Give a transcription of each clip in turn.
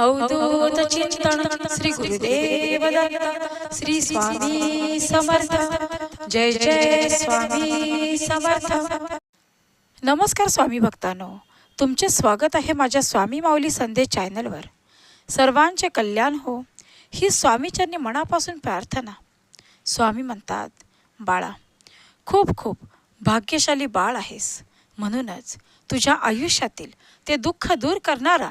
अवधूत चिंतन श्री गुरुदेव दत्त श्री स्वामी समर्थ जय जय स्वामी समर्थ नमस्कार स्वामी भक्तांनो तुमचे स्वागत आहे माझ्या स्वामी माऊली संदेश चॅनलवर सर्वांचे कल्याण हो ही स्वामीचरणी मनापासून प्रार्थना स्वामी म्हणतात बाळा खूप खूप भाग्यशाली बाळ आहेस म्हणूनच तुझ्या आयुष्यातील ते दुःख दूर करणारा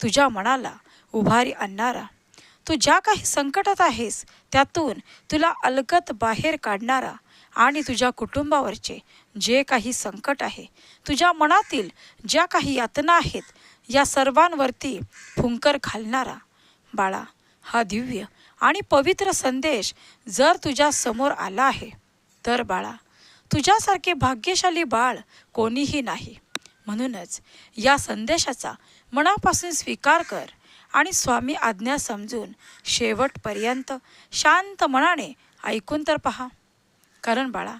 तुझ्या मनाला उभारी आणणारा. तू ज्या काही संकटात आहेस त्यातून तुला अलगत बाहेर काढणारा आणि तुझ्या कुटुंबावरचे जे काही संकट आहे तुझ्या मनातील ज्या काही यातना आहेत या सर्वांवरती फुंकर घालणारा. बाळा हा दिव्य आणि पवित्र संदेश जर तुझ्या समोर आला आहे तर बाळा तुझ्यासारखे भाग्यशाली बाळ कोणीही नाही. म्हणूनच या संदेशाचा मनापासून स्वीकार कर आणि स्वामी आज्ञा समजून शेवटपर्यंत शांत मनाने ऐकून तर पहा. कारण बाळा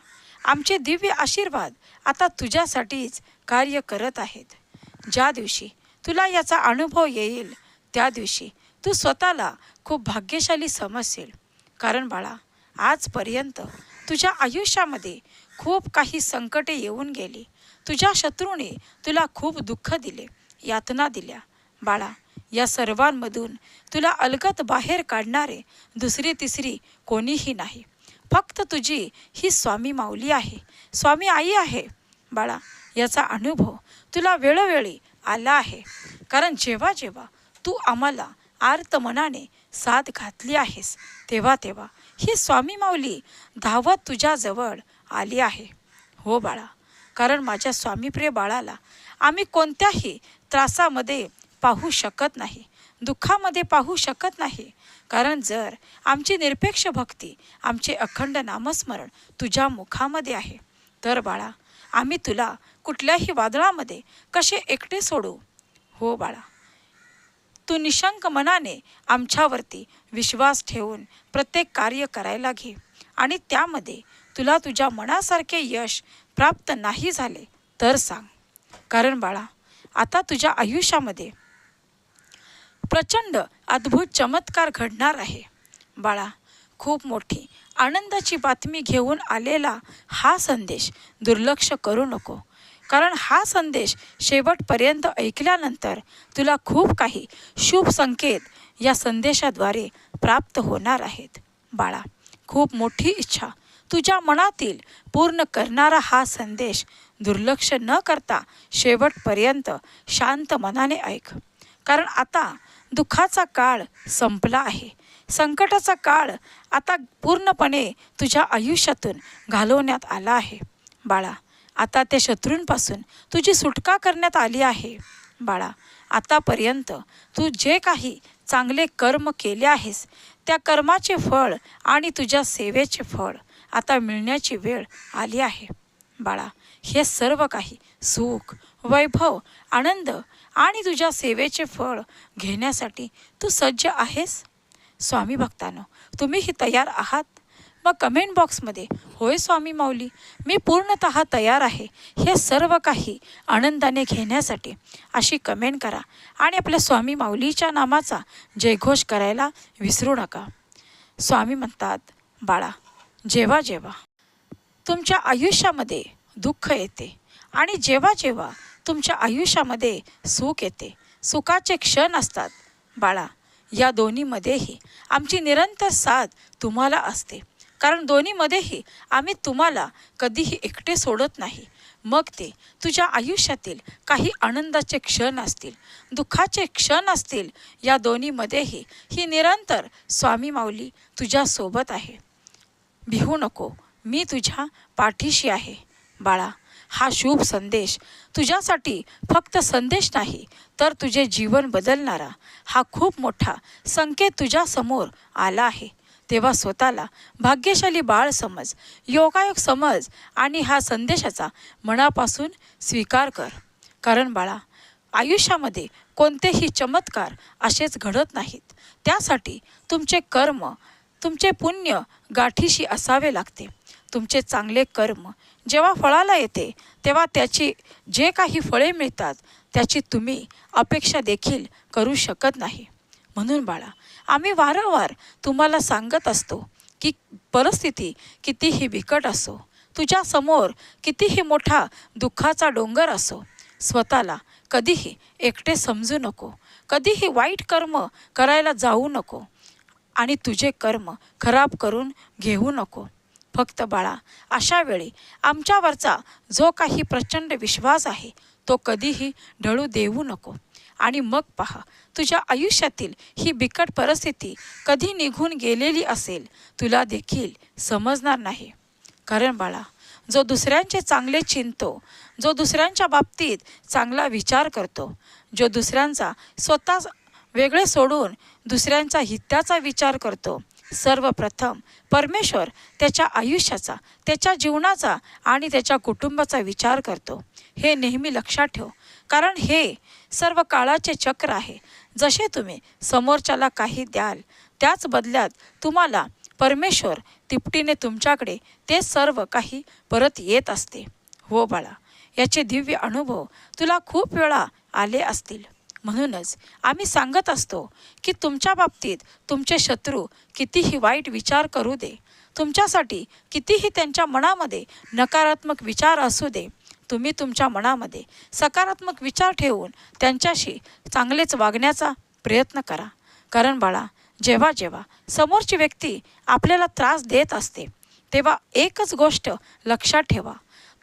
आमचे दिव्य आशीर्वाद आता तुझ्यासाठीच कार्य करत आहेत. ज्या दिवशी तुला याचा अनुभव येईल त्या दिवशी तू स्वतःला खूप भाग्यशाली समजशील. कारण बाळा आजपर्यंत तुझ्या आयुष्यामध्ये खूप काही संकटे येऊन गेली. तुझ्या शत्रूने तुला खूप दुःख दिले यातना दिल्या. बाळा या सर्वांमधून तुला अलगत बाहेर काढणारे दुसरी तिसरी कोणीही नाही. फक्त तुझी ही स्वामी माऊली आहे. स्वामी आई आहे. बाळा याचा अनुभव तुला वेळोवेळी आला आहे. कारण जेव्हा जेव्हा तू आम्हाला आर्त मनाने साथ घातली आहेस तेव्हा तेव्हा ही स्वामी माऊली धावत तुझ्याजवळ आली आहे. हो बाळा कारण माझ्या स्वामीप्रिय बाळाला आम्ही कोणत्याही त्रासामध्ये पाहू शकत नाही. दुःखामध्ये पाहू शकत नाही. कारण जर आमची निरपेक्ष भक्ती आमचे अखंड नामस्मरण तुझ्या मुखामध्ये आहे तर बाळा आम्ही तुला कुठल्याही वादळामध्ये कसे एकटे सोडू? हो बाळा तू निशंक मनाने आमच्यावरती विश्वास ठेवून प्रत्येक कार्य करायला घे आणि त्यामध्ये तुला तुझ्या मनासारखे यश प्राप्त नाही झाले तर सांग. कारण बाळा आता तुझ्या आयुष्यामध्ये प्रचंड अद्भुत चमत्कार घडणार आहे. बाळा खूप मोठी आनंदाची बातमी घेऊन आलेला हा संदेश दुर्लक्ष करू नको. कारण हा संदेश शेवटपर्यंत ऐकल्यानंतर तुला खूप काही शुभ संकेत या संदेशाद्वारे प्राप्त होणार आहेत. बाळा खूप मोठी इच्छा. तुझ्या मनातील पूर्ण करणारा हा संदेश दुर्लक्ष न करता शेवटपर्यंत शांत मनाने ऐक. कारण आता दुःखाचा काळ संपला आहे. संकटाचा काळ आता पूर्णपणे तुझ्या आयुष्यातून घालवण्यात आला आहे. बाळा आता त्या शत्रूंपासून तुझी सुटका करण्यात आली आहे. बाळा आतापर्यंत तू जे काही चांगले कर्म केले आहेस त्या कर्माचे फळ आणि तुझ्या सेवेचे फळ आता मिळण्याची वेळ आली आहे. बाळा हे सर्व काही सुख वैभव आनंद आणि तुझ्या सेवेचे फळ घेण्यासाठी तू सज्ज आहेस? स्वामी भक्तांनो तुम्हीही तयार आहात? मग कमेंट बॉक्समध्ये होय स्वामी माऊली मी पूर्णत तयार आहे. हे सर्व काही आनंदाने घेण्यासाठी अशी कमेंट करा आणि आपल्या स्वामी माऊलीच्या नामाचा जयघोष करायला विसरू नका. स्वामी म्हणतात बाळा जेव्हा जेव्हा तुमच्या आयुष्यामध्ये दुःख येते. आणि जेव्हा जेव्हा तुमच्या आयुष्यामध्ये सुख येते सुखाचे क्षण असतात. बाळा या दोन्हीमध्येही आमची निरंतर साथ तुम्हाला असते. कारण दोन्हीमध्येही आम्ही तुम्हाला कधीही एकटे सोडत नाही. मग ते तुझ्या आयुष्यातील काही आनंदाचे क्षण असतील दुःखाचे क्षण असतील या दोन्हीमध्येही ही निरंतर स्वामी माऊली तुझ्यासोबत आहे. भिहू नको मी तुझ्या पाठीशी आहे. बाळा हा शुभ संदेश. तुझ्यासाठी फक्त संदेश नाही तर तुझे जीवन बदलणारा हा खूप मोठा संकेत तुझ्यासमोर आला आहे. तेव्हा स्वतःला भाग्यशाली बाळ समज योगायोग समज आणि हा संदेशाचा मनापासून स्वीकार कर. कारण बाळा आयुष्यामध्ये कोणतेही चमत्कार असेच घडत नाहीत. त्यासाठी तुमचे कर्म तुमचे पुण्य गाठीशी असावे लागते. तुमचे चांगले कर्म. जेव्हा फळाला येते तेव्हा त्याची जे काही फळे मिळतात त्याची तुम्ही अपेक्षा देखील करू शकत नाही. म्हणून बाळा आम्ही वारंवार तुम्हाला सांगत असतो की परिस्थिती कितीही बिकट असो तुझ्यासमोर कितीही मोठा दुःखाचा डोंगर असो स्वतःला कधीही एकटे समजू नको कधीही वाईट कर्म करायला जाऊ नको आणि तुझे कर्म खराब करून घेऊ नको. फक्त बाळा अशा वेळी आमच्यावरचा जो काही प्रचंड विश्वास आहे तो कधीही ढळू देऊ नको. आणि मग पहा तुझ्या आयुष्यातील ही बिकट परिस्थिती कधी निघून गेलेली असेल तुला देखील समजणार नाही. कारण बाळा जो दुसऱ्यांचे चांगले चिंतो जो दुसऱ्यांच्या बाबतीत चांगला विचार करतो जो दुसऱ्यांचा स्वतः वेगळे सोडून दुसऱ्यांचा हिताचा विचार करतो सर्वप्रथम परमेश्वर त्याच्या आयुष्याचा त्याच्या जीवनाचा आणि त्याच्या कुटुंबाचा विचार करतो. हे नेहमी लक्षात ठेव. कारण हे सर्व काळाचे चक्र आहे. जसे तुम्ही समोरच्याला काही द्याल त्याच बदल्यात तुम्हाला परमेश्वर तिपटीने तुमच्याकडे ते सर्व काही परत येत असते. हो बाळा याचे दिव्य अनुभव तुला खूप वेळा आले असतील. म्हणूनच आम्ही सांगत असतो की तुमच्या बाबतीत तुमचे शत्रू कितीही वाईट विचार करू दे. तुमच्यासाठी कितीही त्यांच्या मनामध्ये नकारात्मक विचार असू दे. तुम्ही तुमच्या मनामध्ये सकारात्मक विचार ठेवून त्यांच्याशी चांगलेच वागण्याचा प्रयत्न करा. कारण बाळा जेव्हा जेव्हा समोरची व्यक्ती आपल्याला त्रास देत असते तेव्हा एकच गोष्ट लक्षात ठेवा.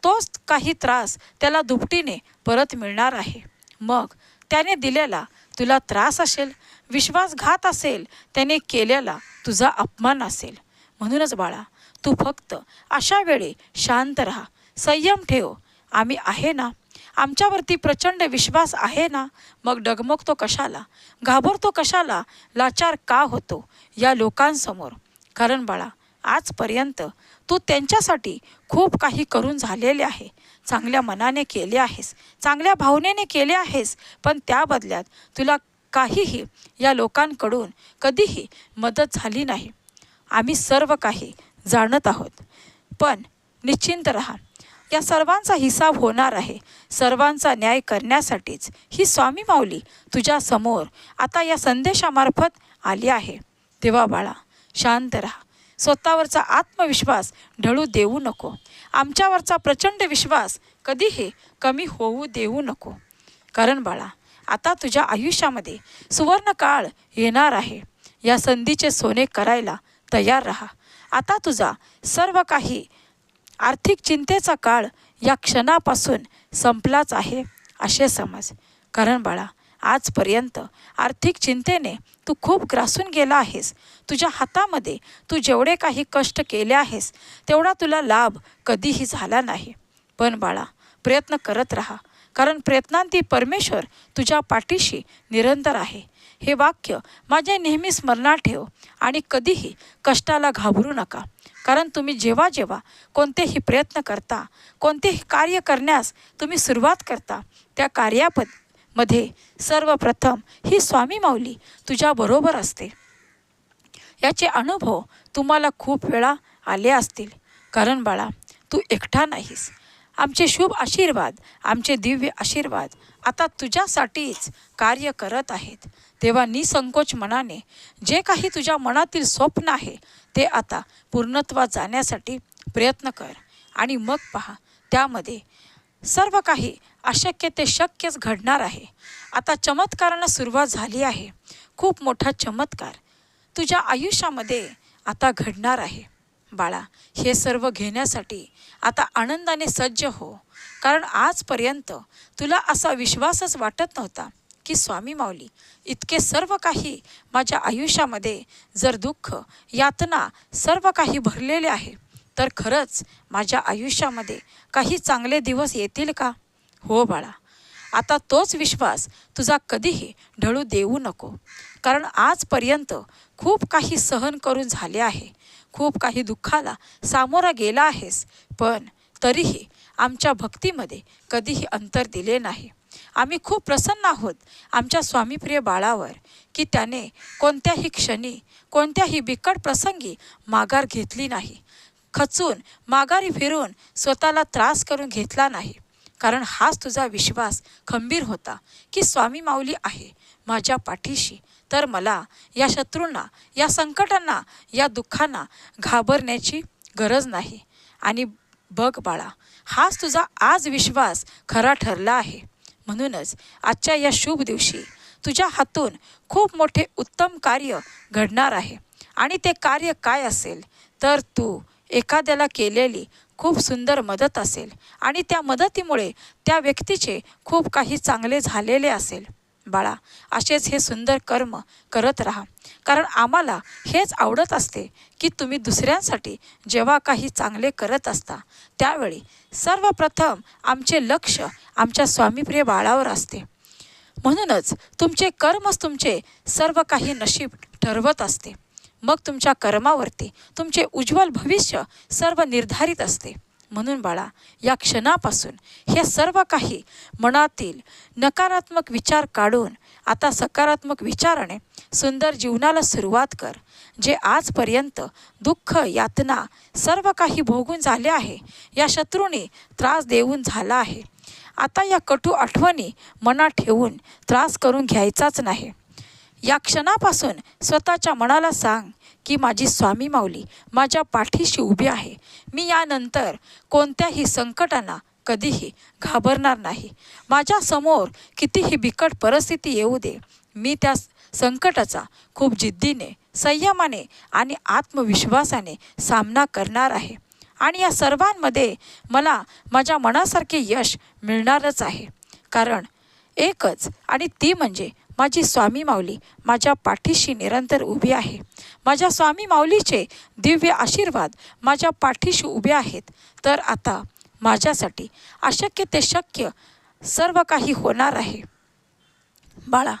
तोच काही त्रास त्याला दुपटीने परत मिळणार आहे. मग त्याने दिलेला तुला त्रास असेल विश्वासघात असेल त्याने केलेला तुझा अपमान असेल. म्हणूनच बाळा तू फक्त अशा वेळी शांत राहा. संयम ठेव. आम्ही आहे ना? आमच्यावरती प्रचंड विश्वास आहे ना? मग डगमगतो कशाला? घाबरतो कशाला? लाचार का होतो या लोकांसमोर? कारण बाळा आजपर्यंत तू त्यांच्यासाठी खूप काही करून झालेले आहे. चांगल्या मनाने केले आहेस. चांगल्या भावनेने केले आहेस. पण त्या बदल्यात तुला काहीही या लोकांकडून कधीही मदत झाली नाही. आम्ही सर्व काही जाणत आहोत. पण निश्चिंत राहा. या सर्वांचा हिसाब होणार आहे. सर्वांचा न्याय करण्यासाठीच ही स्वामी माऊली तुझ्यासमोर आता या संदेशामार्फत आली आहे. तेव्हा बाळा शांत राहा. स्वतःवरचा आत्मविश्वास ढळू देऊ नको. आमच्यावरचा प्रचंड विश्वास कधीही कमी होऊ देऊ नको. कारण बाळा आता तुझ्या आयुष्यामध्ये सुवर्ण काळ येणार आहे. या संधीचे सोने करायला तयार राहा. आता तुझा सर्व काही आर्थिक चिंतेचा काळ या क्षणापासून संपलाच आहे असे समज. कारण बाळा आजपर्यंत. आर्थिक चिंतेने तू खूप ग्रासून गेला आहेस. तुझ्या हातामध्ये तू जेवढे काही कष्ट केले आहेस तेवढा तुला लाभ कधीही झाला नाही. पण बाळा प्रयत्न करत राहा. कारण प्रयत्नांती परमेश्वर तुझ्या पाठीशी निरंतर आहे. हे वाक्य माझ्या नेहमी स्मरणात ठेव आणि कधीही कष्टाला घाबरू नका. कारण तुम्ही जेव्हा जेव्हा कोणतेही प्रयत्न करता कोणतेही कार्य करण्यास तुम्ही सुरुवात करता त्या कार्यापद मध्ये सर्वप्रथम ही स्वामी माऊली तुझ्याबरोबर असते. याचे अनुभव तुम्हाला खूप वेळा आले असतील. कारण बाळा तू एकटा नाहीस. आमचे शुभ आशीर्वाद आमचे दिव्य आशीर्वाद आता तुझ्यासाठीच कार्य करत आहेत. तेव्हा निसंकोच मनाने जे काही तुझ्या मनातील स्वप्न आहे ते आता पूर्णत्वात जाण्यासाठी प्रयत्न कर आणि मग पहा त्यामध्ये सर्व काही अशक्य ते शक्यच घडणार आहे. आता चमत्कारांना सुरुवात झाली आहे. खूप मोठा चमत्कार. तुझ्या आयुष्यामध्ये आता घडणार आहे. बाळा हे सर्व घेण्यासाठी आता आनंदाने सज्ज हो. कारण आजपर्यंत तुला असा विश्वासच वाटत नव्हता की स्वामी माऊली इतके सर्व काही माझ्या आयुष्यामध्ये जर दुःख यातना सर्व काही भरलेले आहे तर खरंच माझ्या आयुष्यामध्ये काही चांगले दिवस येतील का? हो बाळा. आता तोच विश्वास तुझा कधीही ढळू देऊ नको. कारण आजपर्यंत खूप काही सहन करून झाले आहे. खूप काही दुःखाला सामोरा गेला आहेस. पण तरीही आमच्या भक्तीमध्ये कधीही अंतर दिले नाही. आम्ही खूप प्रसन्न आहोत आमच्या स्वामीप्रिय बाळावर की त्याने कोणत्याही क्षणी कोणत्याही बिकट प्रसंगी माघार घेतली नाही. खचून माघारी फिरून स्वतःला त्रास करून घेतला नाही. कारण हाच तुझा विश्वास खंबीर होता की स्वामी माऊली आहे माझ्या पाठीशी. तर मला या शत्रूंना या संकटांना या दुःखांना घाबरण्याची गरज नाही. आणि बघ बाळा हाच तुझा आज विश्वास खरा ठरला आहे. म्हणूनच आजच्या या शुभ दिवशी तुझ्या हातून खूप मोठे उत्तम कार्य घडणार आहे. आणि ते कार्य काय असेल? तर तू एखाद्याला केलेली खूप सुंदर मदत असेल. आणि त्या मदतीमुळे त्या व्यक्तीचे खूप काही चांगले झालेले असेल. बाळा असेच हे सुंदर कर्म करत राहा. कारण आम्हाला हेच आवडत असते की तुम्ही दुसऱ्यांसाठी जेव्हा काही चांगले करत असता त्यावेळी सर्वप्रथम आमचे लक्ष आमच्या स्वामीप्रिय बाळावर असते. म्हणूनच तुमचे कर्मच तुमचे सर्व काही नशीब ठरवत असते. मग तुमच्या कर्मावरती तुमचे उज्ज्वल भविष्य सर्व निर्धारित असते. म्हणून बाळा या क्षणापासून हे सर्व काही मनातील नकारात्मक विचार काढून आता सकारात्मक विचाराने सुंदर जीवनाला सुरुवात कर जे आजपर्यंत दुःख यातना सर्व काही भोगून झाले आहे या शत्रूने त्रास देऊन झाला आहे. आता या कटू आठवणी मनात ठेवून त्रास करून घ्यायचाच नाही. या क्षणापासून स्वतःच्या मनाला सांग की माझी स्वामी माऊली माझ्या पाठीशी उभी आहे. मी यानंतर कोणत्याही संकटांना कधीही घाबरणार नाही. माझ्यासमोर कितीही बिकट परिस्थिती येऊ दे मी त्या संकटाचा खूप जिद्दीने संयमाने आणि आत्मविश्वासाने सामना करणार आहे. आणि या सर्वांमध्ये मला माझ्या मनासारखे यश मिळणारच आहे. कारण एकच आणि ती म्हणजे माझी स्वामी माऊली माझ्या पाठीशी निरंतर उभी आहे. माझ्या स्वामी माऊलीचे दिव्य आशीर्वाद माझ्या पाठीशी उभे आहेत. तर आता माझ्यासाठी अशक्य ते शक्य सर्व काही होणार आहे. बाळा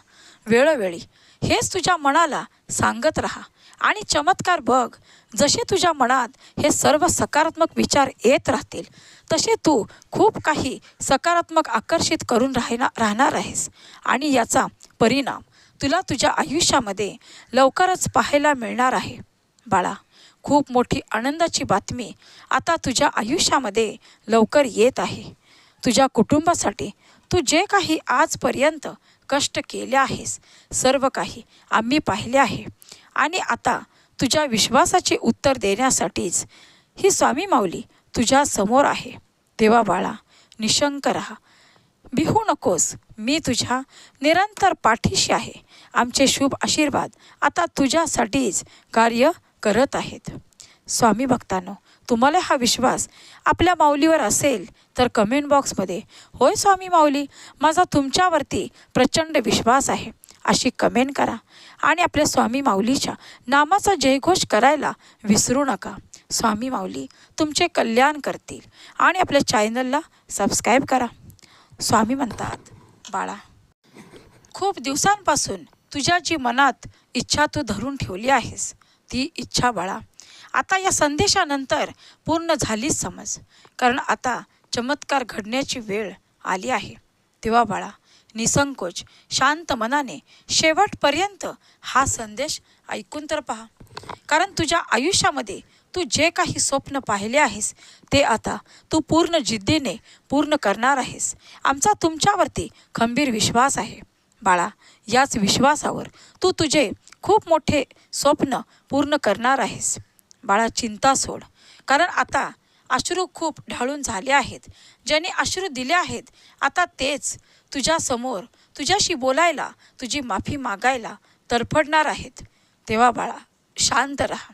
वेळोवेळी हेच तुझ्या मनाला सांगत राहा. आणि चमत्कार बघ जसे तुझ्या मनात हे सर्व सकारात्मक विचार येत राहतील तसे तू खूप काही सकारात्मक आकर्षित करून राहना राहणार आहेस. आणि याचा परिणाम तुला तुझ्या आयुष्यामध्ये लवकरच पाहायला मिळणार आहे. बाळा खूप मोठी आनंदाची बातमी आता तुझ्या आयुष्यामध्ये लवकर येत आहे. तुझ्या कुटुंबासाठी तू जे काही आजपर्यंत कष्ट केले आहेस सर्व काही आम्ही पाहिले आहे. आणि आता तुझ्या विश्वासाचे उत्तर देण्यासाठीच ही स्वामी माऊली तुझ्या समोर आहे. देवा बाळा निशंक राहा. बिहू नकोस मी तुझ्या निरंतर पाठीशी आहे. आमचे शुभ आशीर्वाद आता तुझ्यासाठीच कार्य करत आहेत. स्वामी भक्तांनो तुम्हाला हा विश्वास आपल्या माऊलीवर असेल तर कमेंट बॉक्समध्ये होय स्वामी माऊली माझा तुमच्यावरती प्रचंड विश्वास आहे. अशी कमेंट करा. आणि आपल्या स्वामी माऊलीच्या नामाचा जयघोष करायला विसरू नका. स्वामी माऊली तुमचे कल्याण करतील. आणि आपल्या चॅनलला सबस्क्राईब करा. स्वामी म्हणतात बाळा खूप दिवसांपासून तुझ्या जी मनात इच्छा तू धरून ठेवली आहेस ती इच्छा बाळा आता या संदेशानंतर पूर्ण झालीच समज. कारण आता चमत्कार घडण्याची वेळ आली आहे. तेव्हा बाळा निसंकोच शांत मनाने शेवटपर्यंत हा संदेश ऐकून तर पहा. कारण तुझ्या आयुष्यामध्ये तू जे काही स्वप्न पाहिले आहेस ते आता तू पूर्ण जिद्दीने पूर्ण करणार आहेस. आमचा तुमच्यावरती खंबीर विश्वास आहे. बाळा याच विश्वासावर तू तुझे खूप मोठे स्वप्न पूर्ण करणार आहेस. बाळा चिंता सोड. कारण आता अश्रू खूप ढाळून झाले आहेत. ज्याने अश्रू दिले आहेत आता तेच तुझ्यासमोर तुझ्याशी बोलायला तुझी माफी मागायला तरफडणार आहेत. तेव्हा बाळा शांत राहा.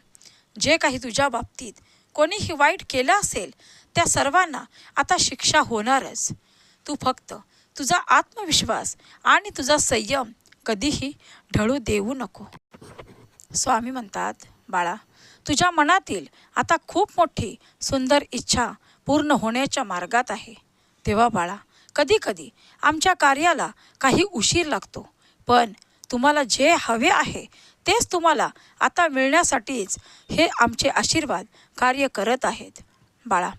जे काही तुझ्या बाबतीत कोणीही वाईट केलं असेल त्या सर्वांना आता शिक्षा होणारच. तू फक्त तुझा आत्मविश्वास आणि तुझा संयम कधीही ढळू देऊ नको. स्वामी म्हणतात बाळा तुझ्या मनातील आता खूप मोठी सुंदर इच्छा पूर्ण होण्याच्या मार्गात आहे. तेव्हा बाळा कधीकधी आमच्या कार्याला काही उशीर लागतो. पण तुम्हाला जे हवे आहे तेच तुम्हाला आता मिळण्यासाठीच हे आमचे आशीर्वाद कार्य करत आहेत. बाळा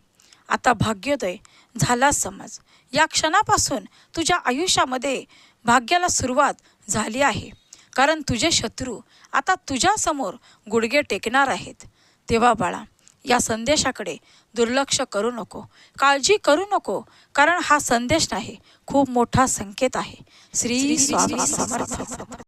आता भाग्योदय झाला समज. या क्षणापासून तुझ्या आयुष्यामध्ये भाग्याला सुरुवात झाली आहे. कारण तुझे शत्रू आता तुझ्यासमोर गुडघे टेकणार आहेत. तेव्हा बाळा या संदेशाकडे दुर्लक्ष करू नको. काळजी करू नको कारण हा संदेश नाही खूप मोठा संकेत आहे. श्री स्वामी समर्थ.